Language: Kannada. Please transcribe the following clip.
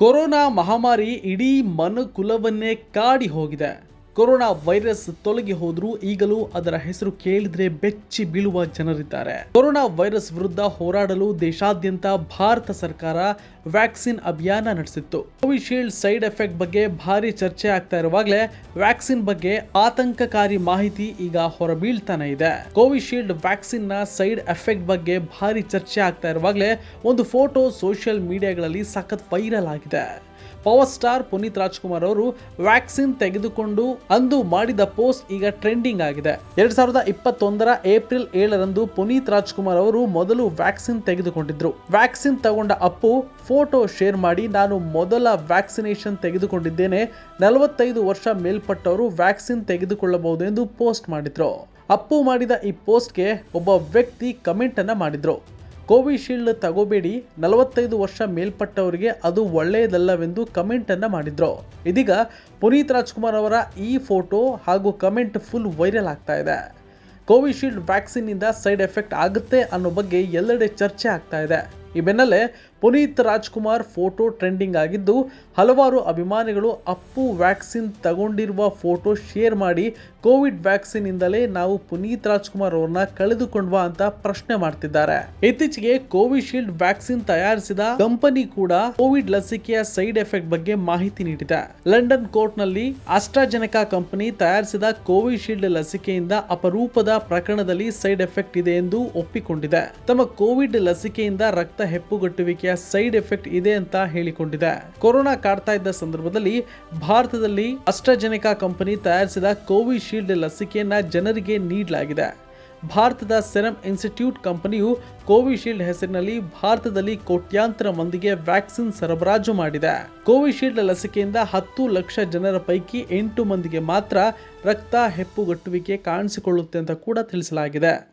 ಕೊರೋನಾ ಮಹಾಮಾರಿ ಇಡೀ ಮನುಕುಲವನ್ನೇ ಕಾಡಿ ಹೋಗಿದೆ ಕೊರೋನಾ ವೈರಸ್ ತೊಲಗಿ ಹೋದ್ರೂ ಈಗಲೂ ಅದರ ಹೆಸರು ಕೇಳಿದ್ರೆ ಬೆಚ್ಚಿ ಬೀಳುವ ಜನರಿದ್ದಾರೆ. ಕೊರೋನಾ ವೈರಸ್ ವಿರುದ್ಧ ಹೋರಾಡಲು ದೇಶಾದ್ಯಂತ ಭಾರತ ಸರ್ಕಾರ ವ್ಯಾಕ್ಸಿನ್ ಅಭಿಯಾನ ನಡೆಸಿತ್ತು. ಕೋವಿಶೀಲ್ಡ್ ಸೈಡ್ ಎಫೆಕ್ಟ್ ಬಗ್ಗೆ ಭಾರಿ ಚರ್ಚೆ ಆಗ್ತಾ ಇರುವಾಗಲೇ ವ್ಯಾಕ್ಸಿನ್ ಬಗ್ಗೆ ಆತಂಕಕಾರಿ ಮಾಹಿತಿ ಈಗ ಹೊರಬೀಳ್ತಾನೆ ಇದೆ. ಕೋವಿಶೀಲ್ಡ್ ವ್ಯಾಕ್ಸಿನ್ನ ಸೈಡ್ ಎಫೆಕ್ಟ್ ಬಗ್ಗೆ ಭಾರಿ ಚರ್ಚೆ ಆಗ್ತಾ ಇರುವಾಗಲೇ ಒಂದು ಫೋಟೋ ಸೋಷಿಯಲ್ ಮೀಡಿಯಾಗಳಲ್ಲಿ ಸಖತ್ ವೈರಲ್ ಆಗಿದೆ. ಪವರ್ ಸ್ಟಾರ್ ಪುನೀತ್ ರಾಜ್ಕುಮಾರ್ ಅವರು ವ್ಯಾಕ್ಸಿನ್ ತೆಗೆದುಕೊಂಡು ಅಂದು ಮಾಡಿದ ಪೋಸ್ಟ್ ಈಗ ಟ್ರೆಂಡಿಂಗ್ ಆಗಿದೆ. ಎರಡ್ ಸಾವಿರದ ಇಪ್ಪತ್ತೊಂದರ ಏಪ್ರಿಲ್ ಏಳರಂದು ಪುನೀತ್ ರಾಜ್ಕುಮಾರ್ ಅವರು ಮೊದಲು ವ್ಯಾಕ್ಸಿನ್ ತೆಗೆದುಕೊಂಡಿದ್ರು. ವ್ಯಾಕ್ಸಿನ್ ತಗೊಂಡ ಅಪ್ಪು ಫೋಟೋ ಶೇರ್ ಮಾಡಿ, ನಾನು ಮೊದಲ ವ್ಯಾಕ್ಸಿನೇಷನ್ ತೆಗೆದುಕೊಂಡಿದ್ದೇನೆ. ನಲವತ್ತೈದು ವರ್ಷ ಮೇಲ್ಪಟ್ಟವರು ವ್ಯಾಕ್ಸಿನ್ ತೆಗೆದುಕೊಳ್ಳಬಹುದು ಎಂದು ಪೋಸ್ಟ್ ಮಾಡಿದ್ರು. ಅಪ್ಪು ಮಾಡಿದ ಈ ಪೋಸ್ಟ್ಗೆ ಒಬ್ಬ ವ್ಯಕ್ತಿ ಕಮೆಂಟ್ ಅನ್ನ ಮಾಡಿದ್ರು. ಕೋವಿಶೀಲ್ಡ್ ತಗೋಬೇಡಿ, ನಲವತ್ತೈದು ವರ್ಷ ಮೇಲ್ಪಟ್ಟವರಿಗೆ ಅದು ಒಳ್ಳೆಯದಲ್ಲವೆಂದು ಕಮೆಂಟ್ ಅನ್ನ ಮಾಡಿದ್ರು. ಇದೀಗ ಪುನೀತ್ ರಾಜ್ಕುಮಾರ್ ಅವರ ಈ ಫೋಟೋ ಹಾಗೂ ಕಮೆಂಟ್ ಫುಲ್ ವೈರಲ್ ಆಗ್ತಾ ಇದೆ. ಕೋವಿಶೀಲ್ಡ್ ವ್ಯಾಕ್ಸಿನ್ ಇಂದ ಸೈಡ್ ಎಫೆಕ್ಟ್ ಆಗುತ್ತೆ ಅನ್ನೋ ಬಗ್ಗೆ ಎಲ್ಲೆಡೆ ಚರ್ಚೆ ಆಗ್ತಾ ಇದೆ. ಈ ಬೆನ್ನಲ್ಲೇ ಪುನೀತ್ ರಾಜ್ಕುಮಾರ್ ಫೋಟೋ ಟ್ರೆಂಡಿಂಗ್ ಆಗಿದ್ದು, ಹಲವಾರು ಅಭಿಮಾನಿಗಳು ಅಪ್ಪು ವ್ಯಾಕ್ಸಿನ್ ತಗೊಂಡಿರುವ ಫೋಟೋ ಶೇರ್ ಮಾಡಿ, ಕೋವಿಡ್ ವ್ಯಾಕ್ಸಿನ್ ಇಂದಲೇ ನಾವು ಪುನೀತ್ ರಾಜ್ಕುಮಾರ್ ಅವ್ರನ್ನ ಕಳೆದುಕೊಂಡ್ವ ಅಂತ ಪ್ರಶ್ನೆ ಮಾಡ್ತಿದ್ದಾರೆ. ಇತ್ತೀಚೆಗೆ ಕೋವಿಶೀಲ್ಡ್ ವ್ಯಾಕ್ಸಿನ್ ತಯಾರಿಸಿದ ಕಂಪನಿ ಕೂಡ ಕೋವಿಡ್ ಲಸಿಕೆಯ ಸೈಡ್ ಎಫೆಕ್ಟ್ ಬಗ್ಗೆ ಮಾಹಿತಿ ನೀಡಿದೆ. ಲಂಡನ್ ಕೋರ್ಟ್ನಲ್ಲಿ ಅಸ್ಟ್ರಾಜೆನೆಕಾ ಕಂಪನಿ ತಯಾರಿಸಿದ ಕೋವಿಶೀಲ್ಡ್ ಲಸಿಕೆಯಿಂದ ಅಪರೂಪದ ಪ್ರಕರಣದಲ್ಲಿ ಸೈಡ್ ಎಫೆಕ್ಟ್ ಇದೆ ಎಂದು ಒಪ್ಪಿಕೊಂಡಿದೆ. ತಮ್ಮ ಕೋವಿಡ್ ಲಸಿಕೆಯಿಂದ ರಕ್ತ ಹೆಪ್ಪುಗಟ್ಟುವಿಕೆಯ ಸೈಡ್ ಎಫೆಕ್ಟ್ ಇದೆ ಅಂತ ಹೇಳಿಕೊಂಡಿದೆ. ಕೊರೋನಾ ಕಾಡ್ತಾ ಇದ್ದ ಸಂದರ್ಭದಲ್ಲಿ ಭಾರತದಲ್ಲಿ ಅಸ್ಟ್ರಾಜೆನೆಕಾ ಕಂಪನಿ ತಯಾರಿಸಿದ ಕೋವಿಶೀಲ್ಡ್ ಲಸಿಕೆಯನ್ನ ಜನರಿಗೆ ನೀಡಲಾಗಿದೆ. ಭಾರತದ ಸೆರಮ್ ಇನ್ಸ್ಟಿಟ್ಯೂಟ್ ಕಂಪನಿಯು ಕೋವಿಶೀಲ್ಡ್ ಹೆಸರಿನಲ್ಲಿ ಭಾರತದಲ್ಲಿ ಕೋಟ್ಯಾಂತರ ಮಂದಿಗೆ ವ್ಯಾಕ್ಸಿನ್ ಸರಬರಾಜು ಮಾಡಿದೆ. ಕೋವಿಶೀಲ್ಡ್ ಲಸಿಕೆಯಿಂದ ಹತ್ತು ಲಕ್ಷ ಜನರ ಪೈಕಿ ಎಂಟು ಮಂದಿಗೆ ಮಾತ್ರ ರಕ್ತ ಹೆಪ್ಪುಗಟ್ಟುವಿಕೆ ಕಾಣಿಸಿಕೊಳ್ಳುತ್ತೆ ಅಂತ ಕೂಡ ತಿಳಿಸಲಾಗಿದೆ.